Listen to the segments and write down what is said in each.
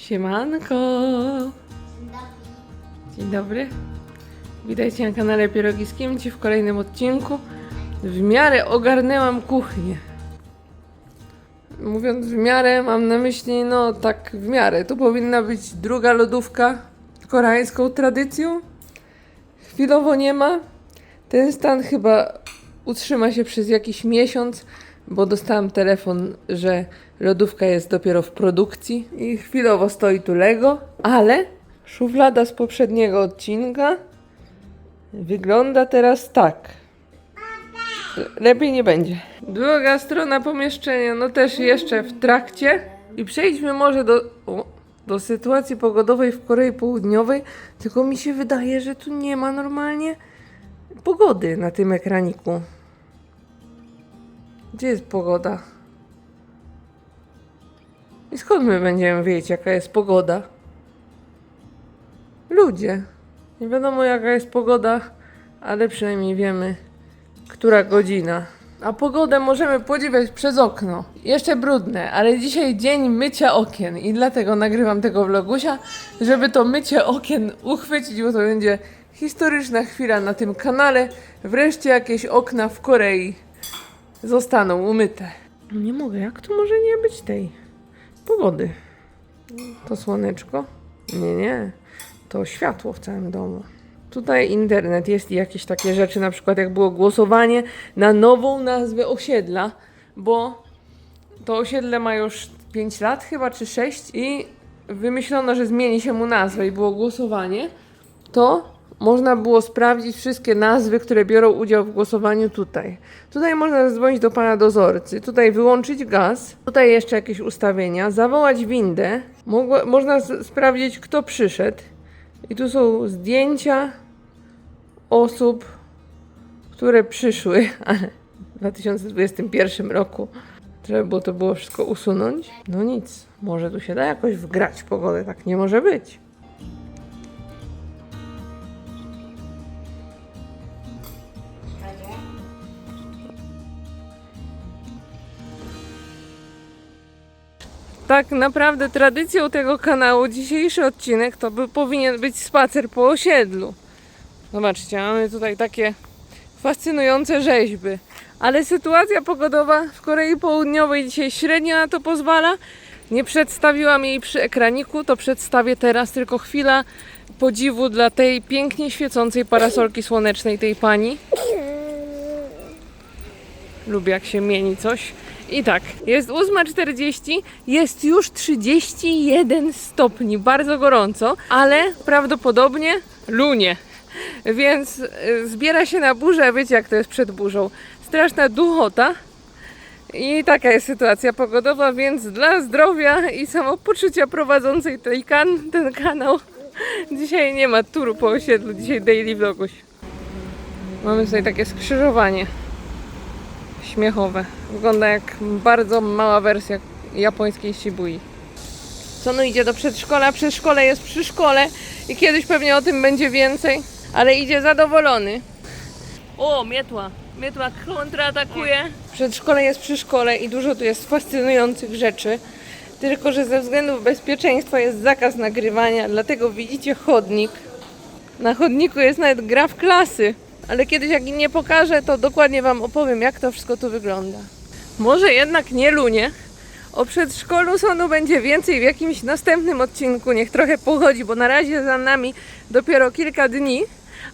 Siemanko! Dzień dobry. Witajcie na kanale Pierogi z Kimci w kolejnym odcinku. W miarę ogarnęłam kuchnię. Mówiąc w miarę, mam na myśli, no tak w miarę. Tu powinna być druga lodówka koreańską tradycją. Chwilowo nie ma. Ten stan chyba utrzyma się przez jakiś miesiąc, bo dostałam telefon, że lodówka jest dopiero w produkcji i chwilowo stoi tu Lego, ale szuflada z poprzedniego odcinka wygląda teraz tak. Lepiej nie będzie. Druga strona pomieszczenia, no też jeszcze w trakcie. I przejdźmy może do, o, do sytuacji pogodowej w Korei Południowej. Tylko mi się wydaje, że tu nie ma normalnie pogody na tym ekraniku. Gdzie jest pogoda? I skąd my będziemy wiedzieć, jaka jest pogoda? Ludzie. Nie wiadomo, jaka jest pogoda, ale przynajmniej wiemy, która godzina. A pogodę możemy podziwiać przez okno. Jeszcze brudne, ale dzisiaj dzień mycia okien i dlatego nagrywam tego vlogusia, żeby to mycie okien uchwycić, bo to będzie historyczna chwila na tym kanale. Wreszcie jakieś okna w Korei zostaną umyte. Nie mogę, jak tu może nie być tej pogody? To słoneczko? Nie, nie. To światło w całym domu. Tutaj internet jest i jakieś takie rzeczy, na przykład jak było głosowanie na nową nazwę osiedla, bo to osiedle ma już 5 lat chyba, czy 6 i wymyślono, że zmieni się mu nazwę i było głosowanie, to można było sprawdzić wszystkie nazwy, które biorą udział w głosowaniu tutaj. Tutaj można zadzwonić do pana dozorcy, tutaj wyłączyć gaz, tutaj jeszcze jakieś ustawienia, zawołać windę, można sprawdzić, kto przyszedł. I tu są zdjęcia osób, które przyszły, w 2021 roku trzeba było to było wszystko usunąć. No nic, może tu się da jakoś wgrać w pogodę, tak nie może być. Tak naprawdę tradycją tego kanału dzisiejszy odcinek to by powinien być spacer po osiedlu. Zobaczcie, mamy tutaj takie fascynujące rzeźby. Ale sytuacja pogodowa w Korei Południowej dzisiaj średnio na to pozwala. Nie przedstawiłam jej przy ekraniku, to przedstawię teraz tylko chwila podziwu dla tej pięknie świecącej parasolki słonecznej tej pani. Lubię jak się mieni coś. I tak, jest 8.40, jest już 31 stopni, bardzo gorąco, ale prawdopodobnie lunie. Więc y, zbiera się na burzę, wiecie jak to jest przed burzą. Straszna duchota. I taka jest sytuacja pogodowa, więc dla zdrowia i samopoczucia prowadzącej tej kan, ten kanał dzisiaj nie ma turu po osiedlu, dzisiaj daily vloguś. Mamy tutaj takie skrzyżowanie śmiechowe. Wygląda jak bardzo mała wersja japońskiej Shibui. Co no idzie do przedszkola, przedszkole jest przy szkole i kiedyś pewnie o tym będzie więcej, ale idzie zadowolony. O, mietła. Mietła kontratakuje. Przedszkole jest przy szkole i dużo tu jest fascynujących rzeczy. Tylko, że ze względów bezpieczeństwa jest zakaz nagrywania, dlatego widzicie chodnik. Na chodniku jest nawet gra w klasy, ale kiedyś jak nie pokażę, to dokładnie Wam opowiem, jak to wszystko tu wygląda. Może jednak nie lunie. O przedszkolu sądu będzie więcej w jakimś następnym odcinku. Niech trochę pochodzi, bo na razie za nami dopiero kilka dni.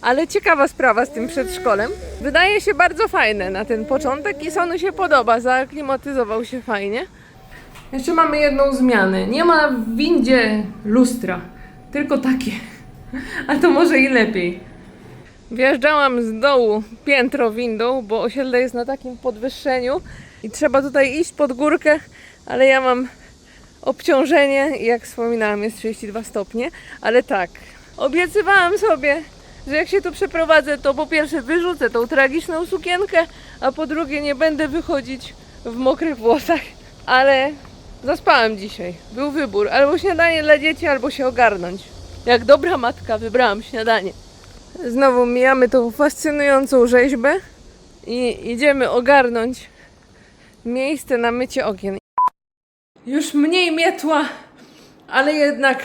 Ale ciekawa sprawa z tym przedszkolem. Wydaje się bardzo fajne na ten początek i Sonu się podoba, zaaklimatyzował się fajnie. Jeszcze mamy jedną zmianę. Nie ma w windzie lustra, tylko takie. A to może i lepiej. Wjeżdżałam z dołu piętro windą, bo osiedle jest na takim podwyższeniu i trzeba tutaj iść pod górkę, ale ja mam obciążenie i jak wspominałam jest 32 stopnie, ale tak, obiecywałam sobie, że jak się tu przeprowadzę, to po pierwsze wyrzucę tą tragiczną sukienkę, a po drugie nie będę wychodzić w mokrych włosach, ale zaspałam dzisiaj. Był wybór, albo śniadanie dla dzieci, albo się ogarnąć. Jak dobra matka wybrałam śniadanie. Znowu mijamy tą fascynującą rzeźbę i idziemy ogarnąć miejsce na mycie okien. Już mniej mietła, Ale jednak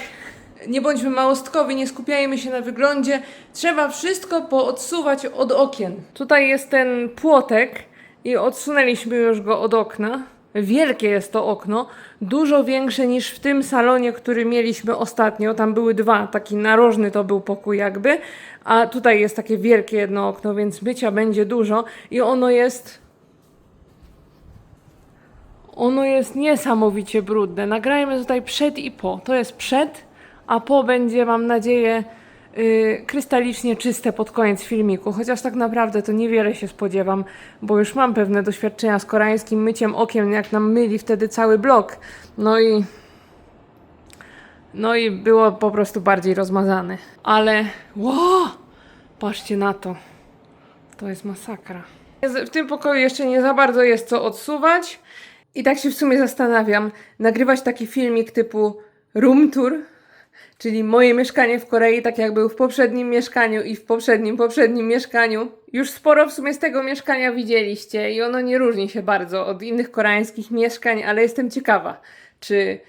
nie bądźmy małostkowi, nie skupiajmy się na wyglądzie. Trzeba wszystko poodsuwać od okien. Tutaj jest ten płotek i odsunęliśmy już go od okna. Wielkie jest to okno, dużo większe niż w tym salonie, który mieliśmy ostatnio. Tam były dwa, taki narożny to był pokój jakby, a tutaj jest takie wielkie jedno okno, więc mycia będzie dużo i ono jest ono jest niesamowicie brudne. Nagrajmy tutaj przed i po. To jest przed, a po będzie, mam nadzieję, yy, krystalicznie czyste pod koniec filmiku. Chociaż tak naprawdę to niewiele się spodziewam, bo już mam pewne doświadczenia z koreańskim myciem okien, jak nam myli wtedy cały blok. No i. No i było po prostu bardziej rozmazane. Ale. Ło! Patrzcie na to. To jest masakra. W tym pokoju jeszcze nie za bardzo jest co odsuwać. I tak się w sumie zastanawiam, nagrywać taki filmik typu room tour, czyli moje mieszkanie w Korei, tak jak był w poprzednim mieszkaniu i w poprzednim, poprzednim mieszkaniu. Już sporo w sumie z tego mieszkania widzieliście i ono nie różni się bardzo od innych koreańskich mieszkań, ale jestem ciekawa, czy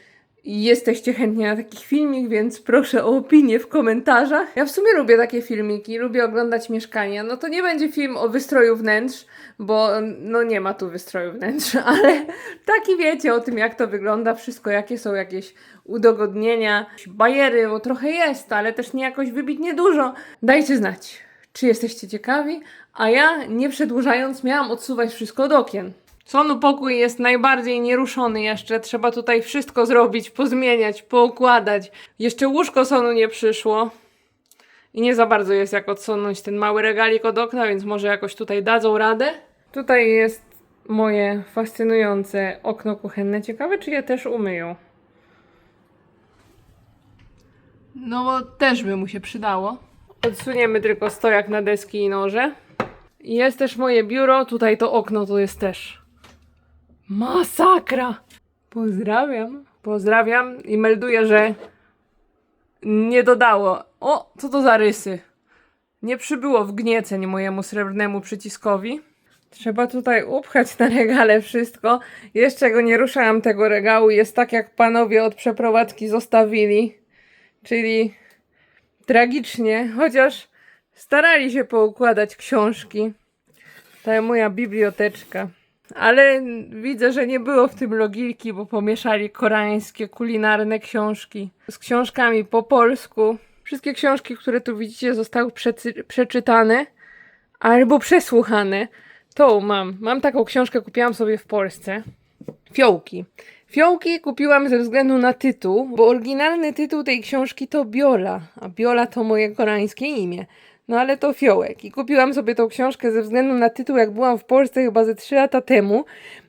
jesteście chętni na taki filmik, więc proszę o opinię w komentarzach. Ja w sumie lubię takie filmiki, lubię oglądać mieszkania. No to nie będzie film o wystroju wnętrz, bo no nie ma tu wystroju wnętrz, ale taki wiecie o tym, jak to wygląda, wszystko, jakie są jakieś udogodnienia, bajery, bo trochę jest, ale też nie jakoś wybitnie dużo. Dajcie znać, czy jesteście ciekawi, a ja, nie przedłużając, miałam odsuwać wszystko od okien. Sonu pokój jest najbardziej nieruszony jeszcze. Trzeba tutaj wszystko zrobić, pozmieniać, poukładać. Jeszcze łóżko Sonu nie przyszło. I nie za bardzo jest jak odsunąć ten mały regalik od okna, więc może jakoś tutaj dadzą radę. Tutaj jest moje fascynujące okno kuchenne. Ciekawe, czy je też umyją. No bo też by mu się przydało. Odsuniemy tylko stojak na deski i noże. Jest też moje biuro. Tutaj to okno to jest też Masakra! Pozdrawiam. Pozdrawiam i melduję, że nie dodało. O, co to za rysy? Nie przybyło w gnieceń mojemu srebrnemu przyciskowi. Trzeba tutaj upchać na regale wszystko. Jeszcze go nie ruszałam tego regału. Jest tak, jak panowie od przeprowadzki zostawili. Czyli tragicznie, chociaż starali się poukładać książki. Ta moja biblioteczka. Ale widzę, że nie było w tym logiki, bo pomieszali koreańskie kulinarne książki z książkami po polsku. Wszystkie książki, które tu widzicie, zostały przeczytane albo przesłuchane. To mam. Mam taką książkę, kupiłam sobie w Polsce. Fiołki. Fiołki kupiłam ze względu na tytuł, bo oryginalny tytuł tej książki to Biola, a Biola to moje koreańskie imię. No ale to fiołek. I kupiłam sobie tą książkę ze względu na tytuł, jak byłam w Polsce chyba ze 3 lata temu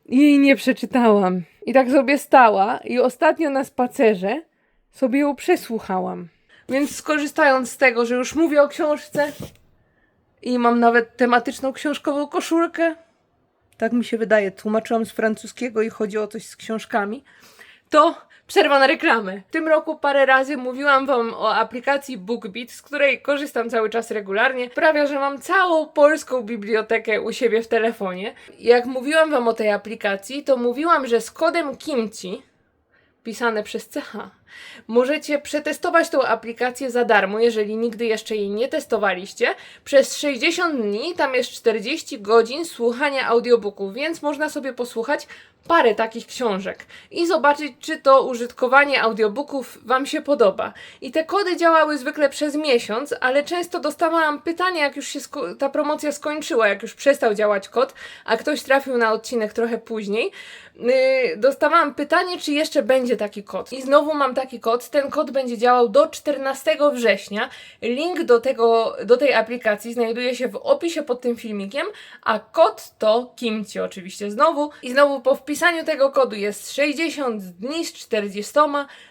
i jej nie przeczytałam. I tak sobie stała i ostatnio na spacerze sobie ją przesłuchałam. Więc skorzystając z tego, że już mówię o książce i mam nawet tematyczną książkową koszulkę, tak mi się wydaje, tłumaczyłam z francuskiego i chodzi o coś z książkami, to przerwa na reklamę. W tym roku parę razy mówiłam Wam o aplikacji BookBeat, z której korzystam cały czas regularnie. Sprawia, że mam całą polską bibliotekę u siebie w telefonie. Jak mówiłam Wam o tej aplikacji, to mówiłam, że z kodem KIMCI, pisane przez CH, możecie przetestować tą aplikację za darmo, jeżeli nigdy jeszcze jej nie testowaliście. Przez 60 dni, tam jest 40 godzin słuchania audiobooków, więc można sobie posłuchać parę takich książek i zobaczyć, czy to użytkowanie audiobooków Wam się podoba. I te kody działały zwykle przez miesiąc, ale często dostawałam pytania, jak już się ta promocja skończyła, jak już przestał działać kod, a ktoś trafił na odcinek trochę później. Yy, dostawałam pytanie, czy jeszcze będzie taki kod. I znowu mam taki kod. Ten kod będzie działał do 14 września. Link do, tego, do tej aplikacji znajduje się w opisie pod tym filmikiem, a kod to Kimci oczywiście znowu. I znowu po wpisaniu tego kodu jest 60 dni z 40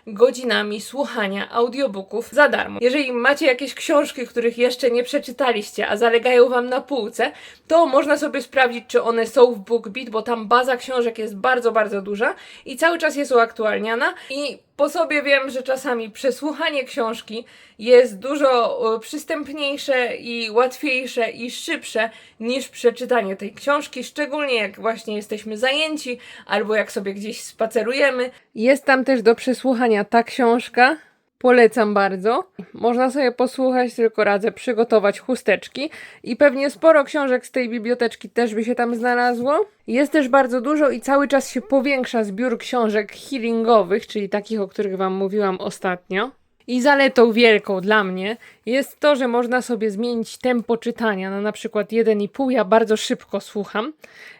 godzinami słuchania audiobooków za darmo. Jeżeli macie jakieś książki, których jeszcze nie przeczytaliście, a zalegają Wam na półce, to można sobie sprawdzić, czy one są w BookBeat, bo tam baza książek jest bardzo, bardzo duża i cały czas jest uaktualniana i Po sobie wiem, że czasami przesłuchanie książki jest dużo e, przystępniejsze i łatwiejsze i szybsze niż przeczytanie tej książki, szczególnie jak właśnie jesteśmy zajęci albo jak sobie gdzieś spacerujemy. Jest tam też do przesłuchania ta książka. Polecam bardzo. Można sobie posłuchać, tylko radzę przygotować chusteczki i pewnie sporo książek z tej biblioteczki też by się tam znalazło. Jest też bardzo dużo i cały czas się powiększa zbiór książek healingowych, czyli takich, o których Wam mówiłam ostatnio. I zaletą wielką dla mnie jest to, że można sobie zmienić tempo czytania na na przykład 1,5. Ja bardzo szybko słucham.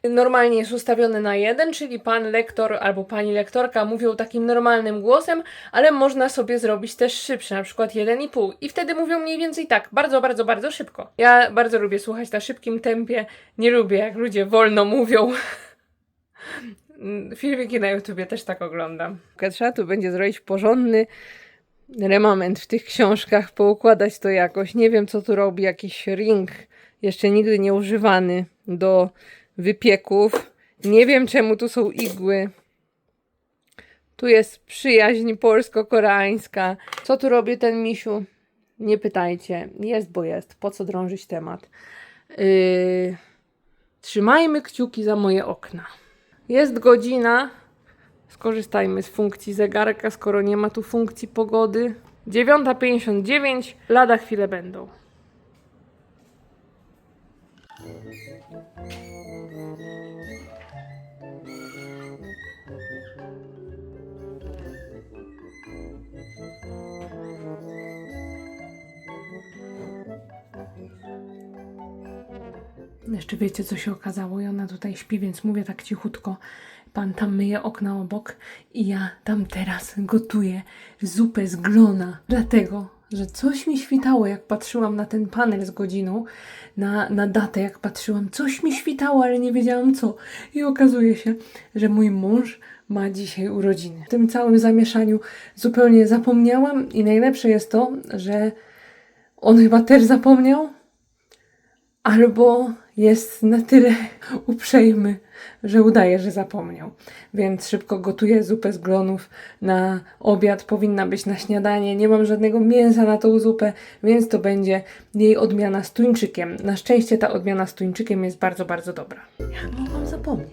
Normalnie jest ustawione na 1, czyli pan lektor albo pani lektorka mówią takim normalnym głosem, ale można sobie zrobić też szybsze, na przykład 1,5. I wtedy mówią mniej więcej tak, bardzo, bardzo, bardzo szybko. Ja bardzo lubię słuchać na szybkim tempie. Nie lubię, jak ludzie wolno mówią. Filmiki na YouTubie też tak oglądam. Trzeba tu będzie zrobić porządny remament w tych książkach, poukładać to jakoś. Nie wiem, co tu robi jakiś ring, jeszcze nigdy nie używany do wypieków. Nie wiem, czemu tu są igły. Tu jest przyjaźń polsko-koreańska. Co tu robi ten misiu? Nie pytajcie. Jest, bo jest. Po co drążyć temat? Yy... Trzymajmy kciuki za moje okna. Jest godzina Skorzystajmy z funkcji zegarka, skoro nie ma tu funkcji pogody. 9.59, lada chwilę będą. Jeszcze wiecie, co się okazało? I ona tutaj śpi, więc mówię tak cichutko. Pan tam myje okna obok i ja tam teraz gotuję zupę z glona. Dlatego, że coś mi świtało, jak patrzyłam na ten panel z godziną, na, na datę, jak patrzyłam. Coś mi świtało, ale nie wiedziałam co. I okazuje się, że mój mąż ma dzisiaj urodziny. W tym całym zamieszaniu zupełnie zapomniałam i najlepsze jest to, że on chyba też zapomniał, albo jest na tyle uprzejmy, że udaje, że zapomniał. Więc szybko gotuję zupę z glonów na obiad, powinna być na śniadanie. Nie mam żadnego mięsa na tą zupę, więc to będzie jej odmiana z tuńczykiem. Na szczęście ta odmiana z tuńczykiem jest bardzo, bardzo dobra. Jak mogłam zapomnieć?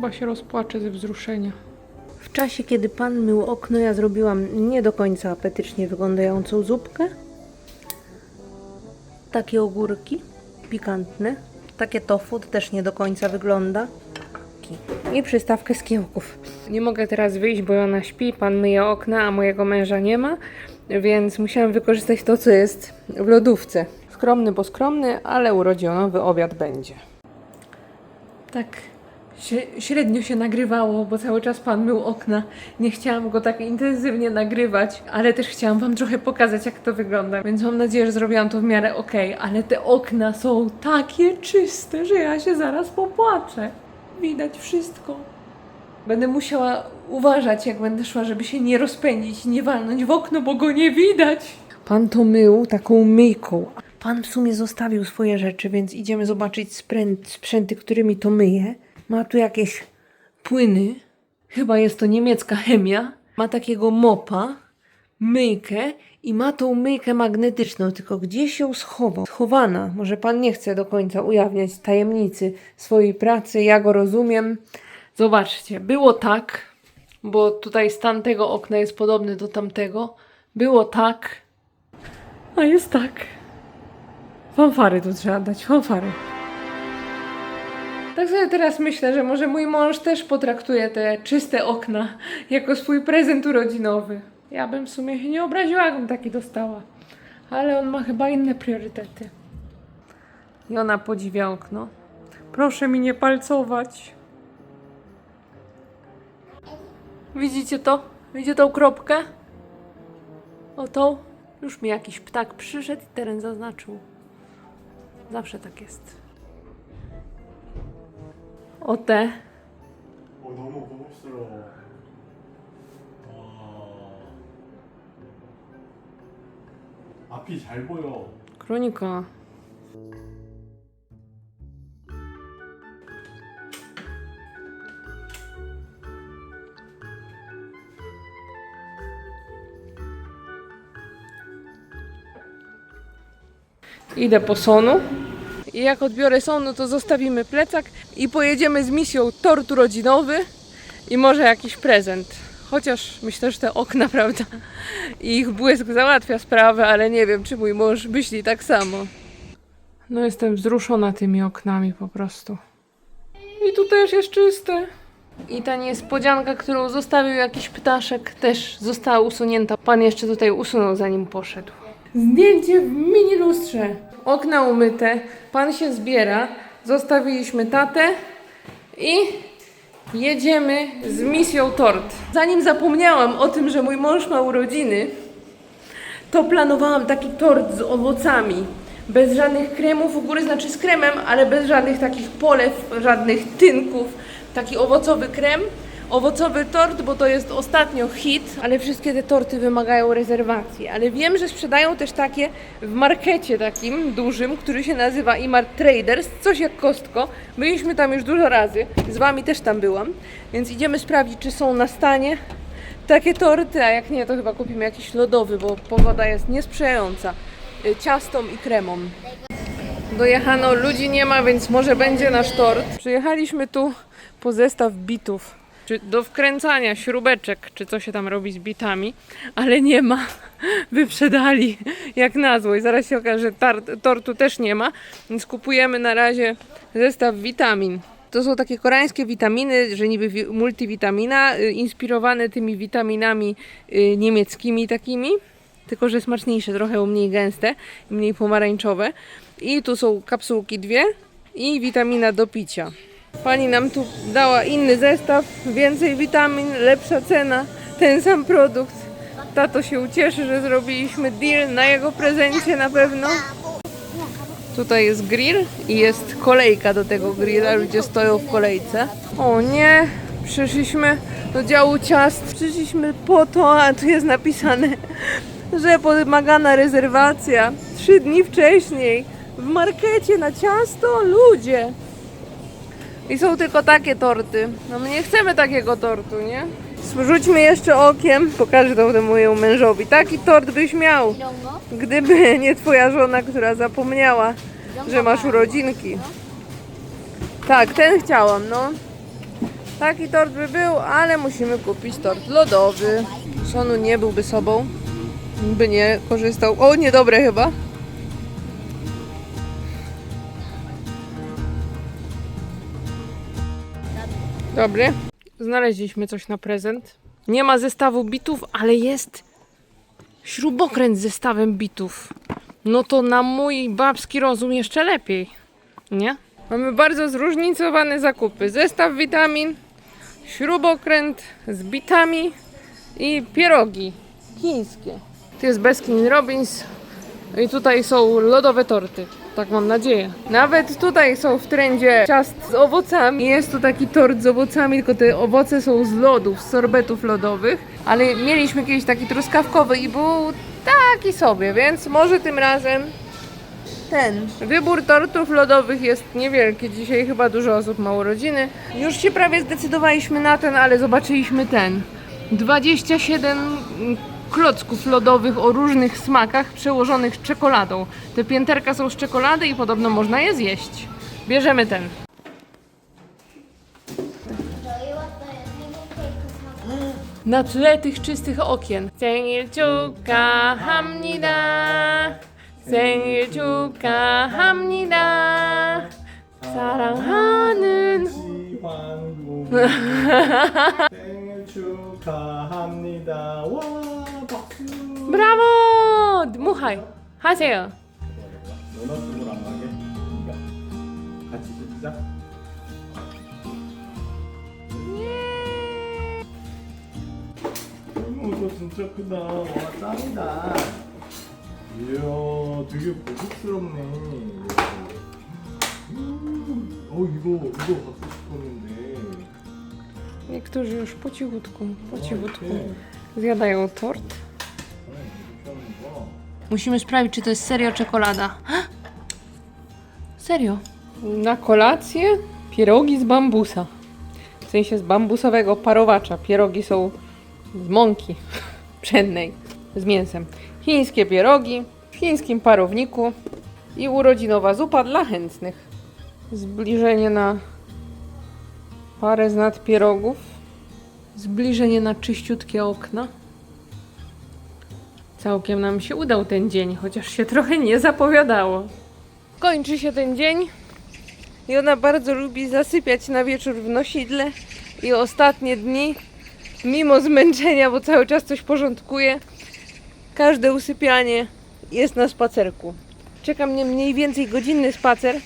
Chyba się rozpłaczę ze wzruszenia. W czasie, kiedy pan mył okno, ja zrobiłam nie do końca apetycznie wyglądającą zupkę. Takie ogórki, pikantne. Takie tofu to też nie do końca wygląda. I przystawkę z kiełków. Nie mogę teraz wyjść, bo ona śpi, pan myje okna, a mojego męża nie ma, więc musiałam wykorzystać to, co jest w lodówce. Skromny, bo skromny, ale urodzinowy obiad będzie. Tak średnio się nagrywało, bo cały czas pan mył okna. Nie chciałam go tak intensywnie nagrywać, ale też chciałam wam trochę pokazać, jak to wygląda. Więc mam nadzieję, że zrobiłam to w miarę ok, ale te okna są takie czyste, że ja się zaraz popłaczę. Widać wszystko. Będę musiała uważać, jak będę szła, żeby się nie rozpędzić, nie walnąć w okno, bo go nie widać. Pan to mył taką myjką. Pan w sumie zostawił swoje rzeczy, więc idziemy zobaczyć sprzęt, sprzęty, którymi to myje. Ma tu jakieś płyny. Chyba jest to niemiecka chemia. Ma takiego mopa, myjkę i ma tą myjkę magnetyczną, tylko gdzieś ją schował. Schowana. Może pan nie chce do końca ujawniać tajemnicy swojej pracy, ja go rozumiem. Zobaczcie, było tak, bo tutaj stan tego okna jest podobny do tamtego. Było tak, a jest tak. Fanfary tu trzeba dać, fanfary. Tak sobie teraz myślę, że może mój mąż też potraktuje te czyste okna jako swój prezent urodzinowy. Ja bym w sumie się nie obraziła, jakbym taki dostała. Ale on ma chyba inne priorytety. I ona podziwia okno. Proszę mi nie palcować. Widzicie to? Widzicie tą kropkę? O? Już mi jakiś ptak przyszedł i teren zaznaczył. Zawsze tak jest. Te. 어, 너무 고급스러워. 와. 앞이 잘 보여. 그러니까. Idę po Sonu. I jak odbiorę Sonu, to zostawimy plecak i pojedziemy z misją tort urodzinowy i może jakiś prezent. Chociaż myślę, że te okna, prawda? I ich błysk załatwia sprawę, ale nie wiem, czy mój mąż myśli tak samo. No jestem wzruszona tymi oknami po prostu. I tu też jest czyste. I ta niespodzianka, którą zostawił jakiś ptaszek, też została usunięta. Pan jeszcze tutaj usunął, zanim poszedł. Zdjęcie w mini lustrze. Okna umyte. Pan się zbiera. Zostawiliśmy tatę i jedziemy z misją tort. Zanim zapomniałam o tym, że mój mąż ma urodziny, to planowałam taki tort z owocami. Bez żadnych kremów, u góry znaczy z kremem, ale bez żadnych takich polew, żadnych tynków. Taki owocowy krem, owocowy tort, bo to jest ostatnio hit, ale wszystkie te torty wymagają rezerwacji. Ale wiem, że sprzedają też takie w markecie takim dużym, który się nazywa Imart Traders, coś jak Kostko. Byliśmy tam już dużo razy, z Wami też tam byłam, więc idziemy sprawdzić, czy są na stanie takie torty, a jak nie, to chyba kupimy jakiś lodowy, bo pogoda jest niesprzyjająca y, ciastom i kremom. Dojechano, ludzi nie ma, więc może będzie nasz tort. Przyjechaliśmy tu po zestaw bitów, czy do wkręcania śrubeczek, czy co się tam robi z bitami, ale nie ma. Wyprzedali jak na złość. Zaraz się okaże, że tortu też nie ma, więc kupujemy na razie zestaw witamin. To są takie koreańskie witaminy, że niby multivitamina, y, inspirowane tymi witaminami y, niemieckimi takimi, tylko że smaczniejsze, trochę mniej gęste, mniej pomarańczowe. I tu są kapsułki dwie i witamina do picia. Pani nam tu dała inny zestaw, więcej witamin, lepsza cena, ten sam produkt. Tato się ucieszy, że zrobiliśmy deal na jego prezencie na pewno. Tutaj jest grill i jest kolejka do tego grilla, ludzie stoją w kolejce. O nie, przyszliśmy do działu ciast, przyszliśmy po to, a tu jest napisane, że wymagana rezerwacja trzy dni wcześniej w markecie na ciasto, ludzie. I są tylko takie torty. No my nie chcemy takiego tortu, nie? Rzućmy jeszcze okiem, pokażę to mojemu mężowi. Taki tort byś miał, gdyby nie twoja żona, która zapomniała, że masz urodzinki. Tak, ten chciałam, no. Taki tort by był, ale musimy kupić tort lodowy. Szonu nie byłby sobą, by nie korzystał. O, niedobre chyba. Dobry. Znaleźliśmy coś na prezent. Nie ma zestawu bitów, ale jest śrubokręt z zestawem bitów. No to na mój babski rozum jeszcze lepiej. Nie? Mamy bardzo zróżnicowane zakupy. Zestaw witamin, śrubokręt z bitami i pierogi chińskie. Tu jest Baskin Robbins i tutaj są lodowe torty. Tak mam nadzieję. Nawet tutaj są w trendzie ciast z owocami. Jest tu taki tort z owocami, tylko te owoce są z lodów, z sorbetów lodowych. Ale mieliśmy kiedyś taki truskawkowy i był taki sobie, więc może tym razem ten. Wybór tortów lodowych jest niewielki. Dzisiaj chyba dużo osób ma urodziny. Już się prawie zdecydowaliśmy na ten, ale zobaczyliśmy ten. 27 klocków lodowych o różnych smakach przełożonych czekoladą. Te pięterka są z czekolady i podobno można je zjeść. Bierzemy ten. Na tle tych czystych okien. Sengilciuka hamnida, sengilciuka hamnida, saranhanyn. 축하합니다. 와 박수. 브라보! 무하이 하세요. 너나 숨을 안 나게 같이 시작. 예. 어머 진짜 크다. 와 짱이다. 이야 되게 고급스럽네. 음, 어 이거 이거 Niektórzy już po cichutku, po cichutku zjadają tort. Musimy sprawdzić, czy to jest serio czekolada. Serio. Na kolację pierogi z bambusa. W sensie z bambusowego parowacza. Pierogi są z mąki pszennej z mięsem. Chińskie pierogi w chińskim parowniku i urodzinowa zupa dla chętnych. Zbliżenie na parę znad pierogów Zbliżenie na czyściutkie okna. Całkiem nam się udał ten dzień, chociaż się trochę nie zapowiadało. Kończy się ten dzień i ona bardzo lubi zasypiać na wieczór w nosidle i ostatnie dni, mimo zmęczenia, bo cały czas coś porządkuje, każde usypianie jest na spacerku. Czeka mnie mniej więcej godzinny spacer.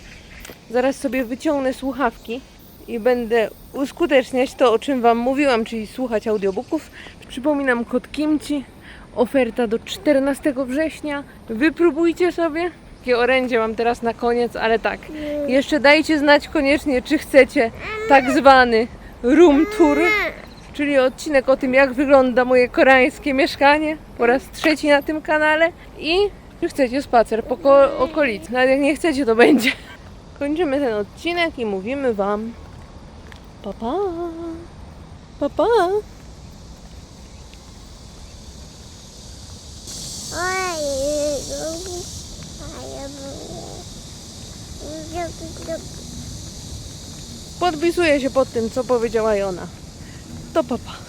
Zaraz sobie wyciągnę słuchawki i będę uskuteczniać to, o czym Wam mówiłam, czyli słuchać audiobooków. Przypominam kod Kimci, oferta do 14 września. Wypróbujcie sobie. Takie orędzie mam teraz na koniec, ale tak. Jeszcze dajcie znać koniecznie, czy chcecie tak zwany room tour, czyli odcinek o tym, jak wygląda moje koreańskie mieszkanie po raz trzeci na tym kanale i czy chcecie spacer po ko- okolicy. Nawet jak nie chcecie, to będzie. Kończymy ten odcinek i mówimy Wam pa pa, pa, pa. Podpisuję się pod tym, co powiedziała Jona. To papa.